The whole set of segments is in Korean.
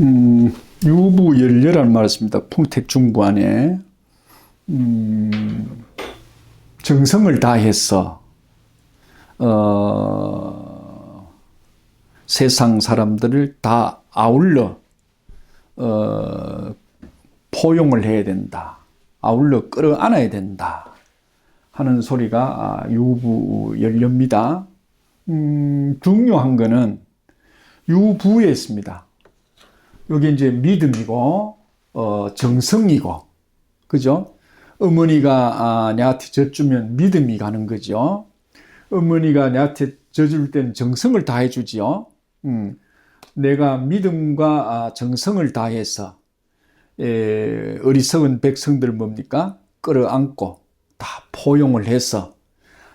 음, 유부열려라는 말을 씁니다. 풍택중부 안에 음, 정성을 다해서 어, 세상 사람들을 다 아울러 어, 포용을 해야 된다. 아울러 끌어안아야 된다. 하는 소리가 아, 유부열려입니다. 음, 중요한 거는 유부에 있습니다. 여기 이제 믿음이고, 어, 정성이고, 그죠? 어머니가 아, 내한테 젖주면 믿음이 가는 거죠. 어머니가 내한테 젖을 때는 정성을 다해주지요. 음, 내가 믿음과 아, 정성을 다해서 에, 어리석은 백성들 뭡니까? 끌어안고 다 포용을 해서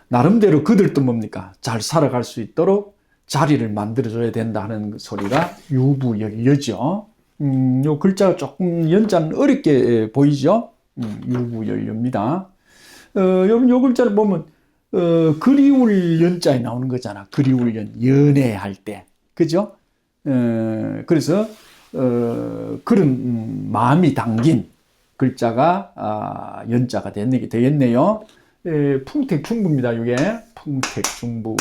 나름대로 그들도 뭡니까? 잘 살아갈 수 있도록 자리를 만들어줘야 된다는 그 소리가 유부열려죠. 음, 요 글자가 조금 연자는 어렵게 보이죠? 음, 유부열려입니다. 어, 요, 요 글자를 보면, 어, 그리울 연자에 나오는 거잖아. 그리울 연, 연애할 때. 그죠? 어, 그래서, 어, 그런, 음, 마음이 담긴 글자가, 아, 연자가 되겠네요. 에, 풍택중부입니다, 이게. 풍택중부.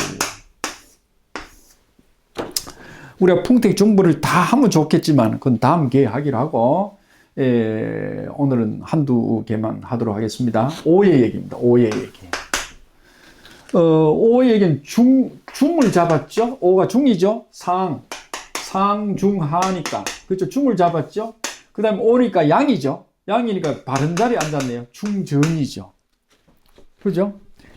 우리가 풍택중부를 다 하면 좋겠지만, 그건 다음 기회에 하기로 하고, 에, 오늘은 한두 개만 하도록 하겠습니다. 오의 얘기입니다. 오의 얘기. 어, 오의 얘기는 중, 중을 잡았죠? 오가 중이죠? 상, 상, 중, 하니까. 그렇죠? 중을 잡았죠? 그 다음에 오니까 양이죠? 양이니까 바른 자리에 앉았네요. 중정이죠. 그죠?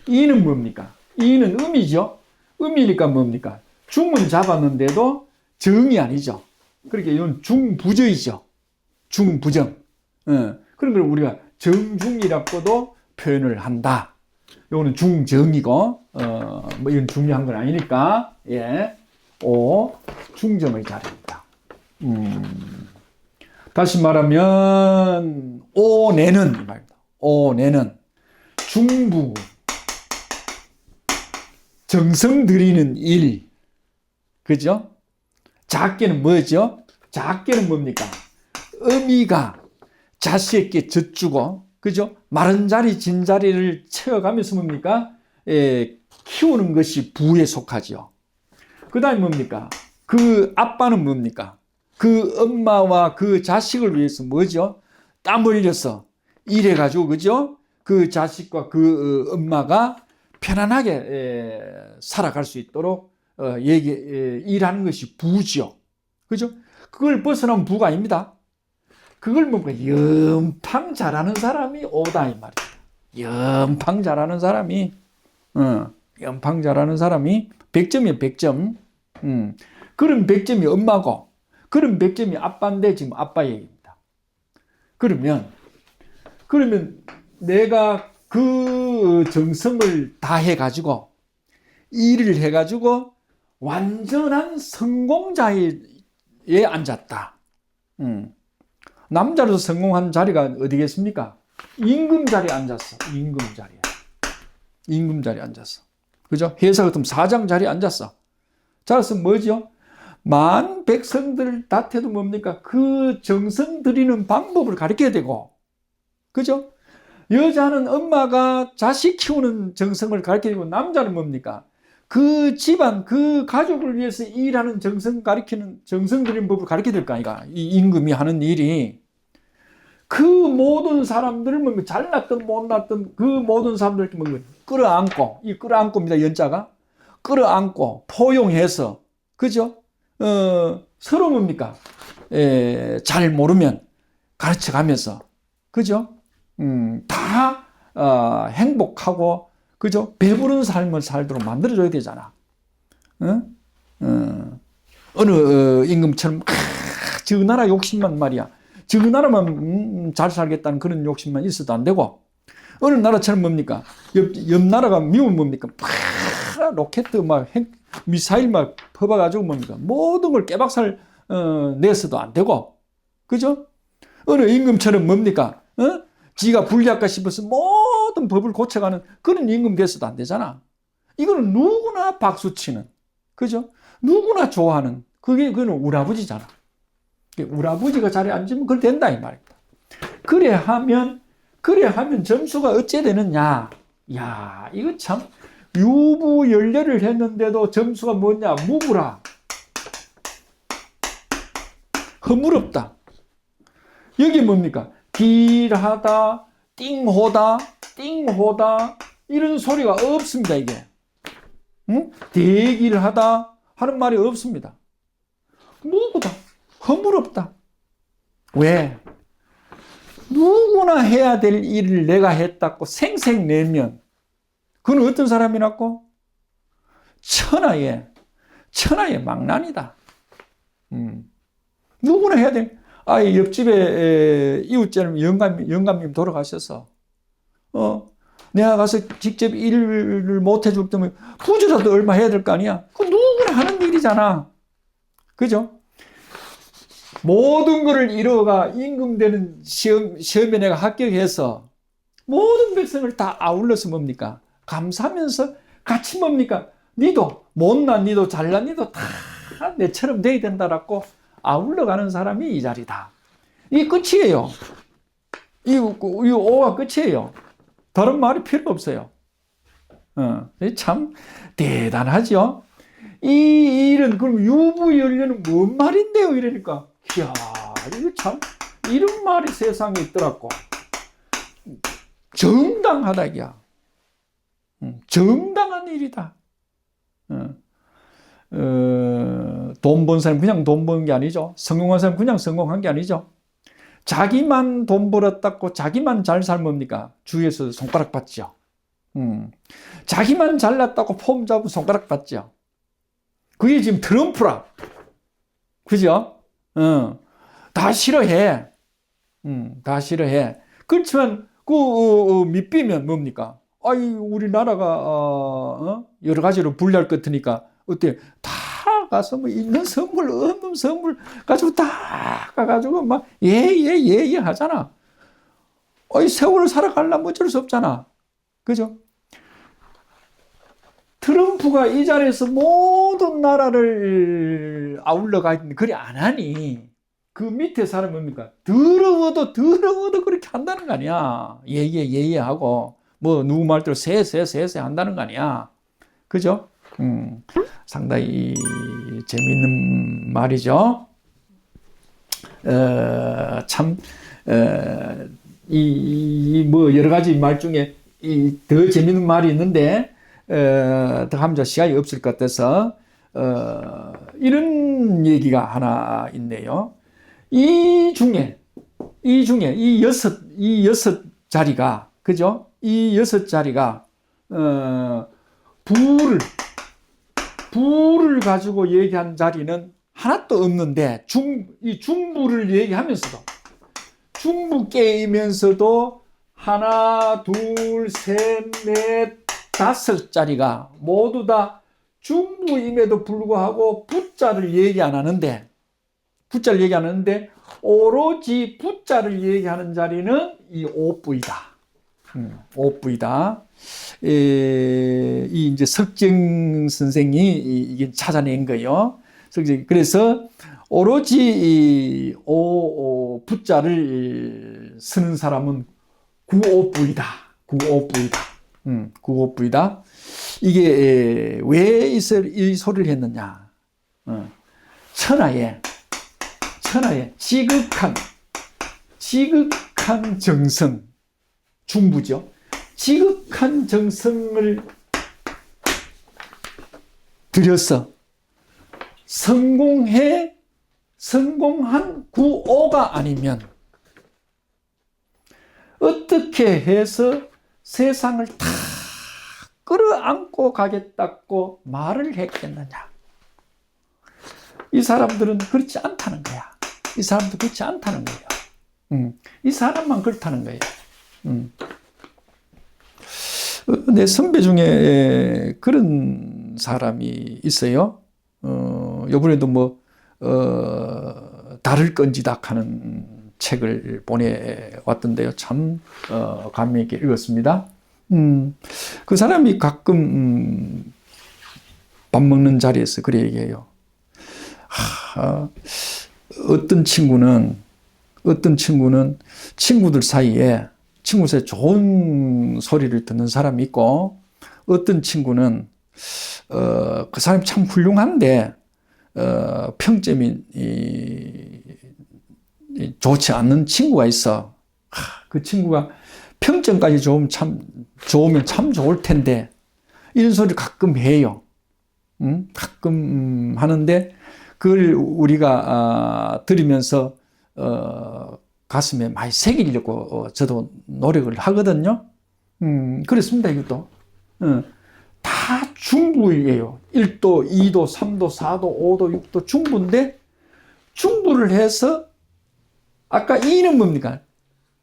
이는 뭡니까? 이는 음이죠? 음이니까 뭡니까? 중은 잡았는데도 정이 아니죠. 그러니까 이건 중부정이죠. 중부정. 어, 그런 걸 우리가 정중이라고도 표현을 한다. 요거는 중정이고, 어, 뭐 이건 중요한 건 아니니까, 예. 오, 중정의 자리입니다. 음, 다시 말하면, 오 내는, 이 말입니다. 오 내는 중부, 정성 들이는 일. 그죠? 작게는 뭐죠? 작게는 뭡니까? 어미가 자식에게 젖주고, 그죠? 마른 자리, 진 자리를 채워가면서 뭡니까? 에, 키우는 것이 부에 속하죠. 그 다음에 뭡니까? 그 아빠는 뭡니까? 그 엄마와 그 자식을 위해서 뭐죠? 땀 흘려서 일해가지고, 그죠? 그 자식과 그 어, 엄마가 편안하게 에, 살아갈 수 있도록 어, 얘기, 에, 일하는 것이 부죠. 그죠? 그걸 벗어나면 부가 아닙니다. 그걸 뭔가 연팡 잘하는 사람이 오다 이 말이야. 연팡 잘하는 사람이, 어, 연팡 잘하는 사람이 100점이에요, 100점. 음, 그런 100점이 엄마고, 그런 100점이 아빠인데 지금 아빠 얘기입니다. 그러면, 그러면 내가 그 정성을 다 해가지고, 일을 해가지고, 완전한 성공자에 앉았다. 음. 남자로서 성공한 자리가 어디겠습니까? 임금 자리에 앉았어. 임금 자리에. 임금 자리에 앉았어. 그죠? 회사 같으면 사장 자리에 앉았어. 자라서 뭐죠? 만 백성들 다태도 뭡니까? 그 정성 들이는 방법을 가르쳐야 되고, 그죠? 여자는 엄마가 자식 키우는 정성을 가르쳐야 되고, 남자는 뭡니까? 그 집안, 그 가족을 위해서 일하는 정성 가리키는, 정성 들이는 법을 가르쳐야 될 거 아니가. 이 임금이 하는 일이. 그 모든 사람들을 뭐 잘났든 못났든 그 모든 사람들 뭐 끌어안고, 이 끌어안고입니다, 연자가. 끌어안고, 포용해서, 그죠? 어, 서로 뭡니까? 에, 잘 모르면 가르쳐 가면서, 그죠? 음, 다, 어, 행복하고, 그죠? 배부른 삶을 살도록 만들어줘야 되잖아. 어? 어. 어, 임금처럼 아, 저 나라 욕심만 말이야. 저 나라만 음, 잘 살겠다는 그런 욕심만 있어도 안 되고 어느 나라처럼 뭡니까? 옆, 옆 나라가 미우면 뭡니까? 파 로켓 막 핵, 미사일 막 퍼봐가지고 뭡니까? 모든 걸 깨박살 어, 내서도 안 되고 그죠? 어느 임금처럼 뭡니까? 어? 지가 불리할까 싶어서 모든 법을 고쳐가는 그런 임금 돼서도 안 되잖아. 이거는 누구나 박수 치는, 그죠? 누구나 좋아하는, 그게, 그는 우리 아버지잖아. 우리 아버지가 자리에 앉으면 그래 된다 이 말입니다. 그래 하면 그래 하면 점수가 어째 되느냐? 야 이거 참 유부 연례를 했는데도 점수가 뭐냐? 무부라. 허물없다. 여기 뭡니까? 길하다, 띵호다, 띵호다 이런 소리가 없습니다 이게. 응? 대길하다 하는 말이 없습니다. 무구다. 허물없다. 왜? 누구나 해야 될 일을 내가 했다고 생색내면 그건 어떤 사람이라고? 천하의 천하의 망난이다. 음. 누구나 해야 돼. 아, 옆집에 에, 이웃집 영감 영감님 돌아가셔서 어 내가 가서 직접 일을 못 해줄 때면 부주라도 얼마 해야 될 거 아니야. 그 누구나 하는 일이잖아. 그죠? 모든 것을 이루어가 임금되는 시험, 시험에 내가 합격해서 모든 백성을 다 아울러서 뭡니까? 감사하면서 같이 뭡니까? 니도 못난 니도 잘난 니도 다 내처럼 돼야 된다라고 아울러 가는 사람이 이 자리다. 이 끝이에요. 이, 이 오가 끝이에요. 다른 말이 필요 없어요. 어, 참 대단하죠. 이 일은 그럼 유부연료는 뭔 말인데요? 이러니까 이야 이거 참 이런 말이 세상에 있더라고. 정당하다 이야. 정당한 일이다. 어, 돈번 사람 그냥 돈 버는 게 아니죠. 성공한 사람 그냥 성공한 게 아니죠. 자기만 돈 벌었다고 자기만 잘 살뭡니까? 주위에서 손가락 받죠. 음. 자기만 잘났다고 폼 잡고 손가락 받죠. 그게 지금 트럼프라. 그죠? 어. 다 싫어해. 음, 다 싫어해. 그렇지만, 그, 어, 어, 밑비면 뭡니까? 아이, 우리나라가, 어, 어? 여러 가지로 불리할 것 같으니까, 어때? 다 가서 뭐 있는 선물, 없는 선물 가지고 다 가가지고 막, 예, 예, 예, 예 하잖아. 어이, 세월을 살아가려면 어쩔 수 없잖아. 그죠? 트럼프가 이 자리에서 모든 나라를 아울러 가 있는데 그리 안 하니 그 밑에 사람 뭡니까? 더러워도 더러워도 그렇게 한다는 거 아니야. 예예 예예 하고 뭐 누구 말대로 세세세세 한다는 거 아니야. 그죠? 음, 상당히 재미있는 말이죠. 어, 참, 어, 이, 뭐, 여러 가지 말 중에 이 더 재미있는 말이 있는데, 어, 더 하면 시간이 없을 것 같아서, 어, 이런 얘기가 하나 있네요. 이 중에, 이 중에, 이 여섯, 이 여섯 자리가, 그죠? 이 여섯 자리가, 어, 부를, 부를 가지고 얘기한 자리는 하나도 없는데, 중, 이 중부를 얘기하면서도, 중부 게이면서도 하나, 둘, 셋, 넷, 다섯 자리가 모두 다 중부임에도 불구하고 부자를 얘기 안 하는데, 부자를 얘기 안 하는데, 오로지 부자를 얘기하는 자리는 이 오부이다. 음, 오부이다. 에, 이 이제 석정 선생이 이- 이게 찾아낸 거요. 석정. 그래서 오로지 이 오, 오 부자를 쓰는 사람은 구오부이다. 구오부이다. 음, 구오부이다. 이게 에, 왜이 소리를 했느냐? 어, 천하에 천하에 지극한 지극한 정성 중부죠. 지극 한 정성을 들여서 성공해 성공한 구호가 아니면 어떻게 해서 세상을 다 끌어안고 가겠다고 말을 했겠느냐? 이 사람들은 그렇지 않다는 거야. 이 사람도 그렇지 않다는 거예요. 음, 이 사람만 그렇다는 거예요. 음. 어, 내 선배 중에 그런 사람이 있어요. 어, 요번에도 뭐, 어, 달을 건지다 하는 책을 보내왔던데요. 참, 어, 감명 있게 읽었습니다. 음, 그 사람이 가끔, 음, 밥 먹는 자리에서 그래 얘기해요. 하, 어떤 친구는 어떤 친구는 친구들 사이에 친구 사이에 좋은 소리를 듣는 사람이 있고 어떤 친구는 어, 그 사람이 참 훌륭한데 어, 평점이 이, 이 좋지 않는 친구가 있어. 하, 그 친구가 평점까지 좋으면 참 좋으면 참 좋을 텐데 이런 소리 가끔 해요. 음? 가끔 음, 하는데 그걸 우리가 아, 들으면서 어, 가슴에 많이 새기려고 어, 저도 노력을 하거든요. 음, 그렇습니다, 이것도. 어, 다 중부예요. 1도, 2도, 3도, 4도, 5도, 6도 중부인데 중부를 해서 아까 2는 뭡니까?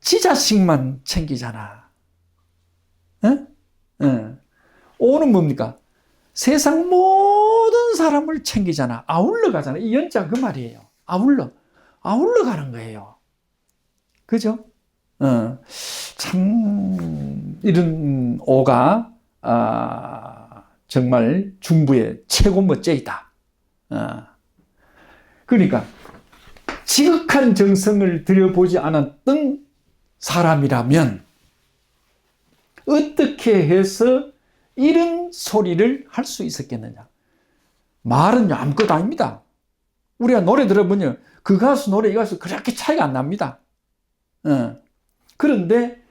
지 자식만 챙기잖아. 어? 어. 5는 뭡니까? 세상 모든 사람을 챙기잖아. 아울러 가잖아. 이 연자 그 말이에요. 아울러. 아울러 가는 거예요. 그죠? 어, 참, 이런 오가, 아, 정말 중부의 최고 멋쟁이다. 어. 그러니까, 지극한 정성을 들여보지 않았던 사람이라면, 어떻게 해서 이런 소리를 할 수 있었겠느냐? 말은 아무것도 아닙니다. 우리가 노래 들어보면 그 가수 노래 이 가수 그렇게 차이가 안 납니다. 어. 그런데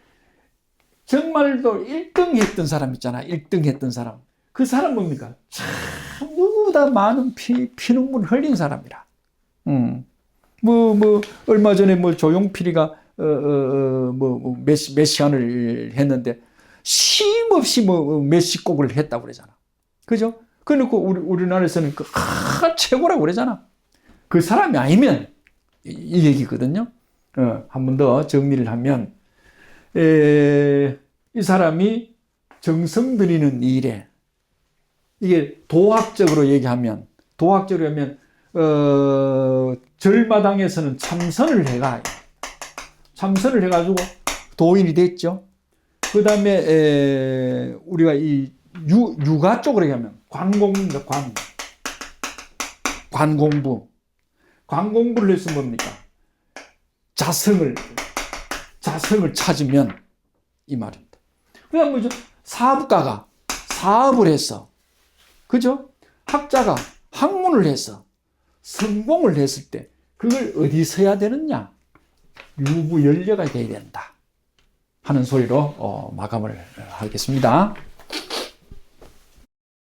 정말로 1등 했던 사람 있잖아. 1등 했던 사람. 그 사람 뭡니까? 참 누구보다 많은 피, 피눈물 흘린 사람이라. 음. 뭐, 뭐, 얼마 전에 뭐 조용필이가, 어, 어, 어, 뭐, 뭐 몇, 시- 몇 시간을 했는데, 쉼없이 뭐, 몇시 곡을 했다고 그러잖아. 그죠? 그래놓고 우리, 우리나라에서는 그, 아, 최고라고 그러잖아. 그 사람이 아니면, 이, 이 얘기거든요. 어, 한번 더 정리를 하면, 에, 이 사람이 정성 들이는 일에, 이게 도학적으로 얘기하면, 도학적으로 하면, 어, 절마당에서는 참선을 해가, 참선을 해가지고 도인이 됐죠. 그 다음에, 우리가 이 유, 육아 쪽으로 얘기하면, 관공부입니다, 관. 관공부. 관공부를 해서 뭡니까? 자성을, 자성을 찾으면, 이 말입니다. 그 다음 뭐죠? 사업가가 사업을 해서, 그죠? 학자가 학문을 해서 성공을 했을 때 그걸 어디서 해야 되느냐? 유부연려가 돼야 된다. 하는 소리로 어, 마감을 하겠습니다.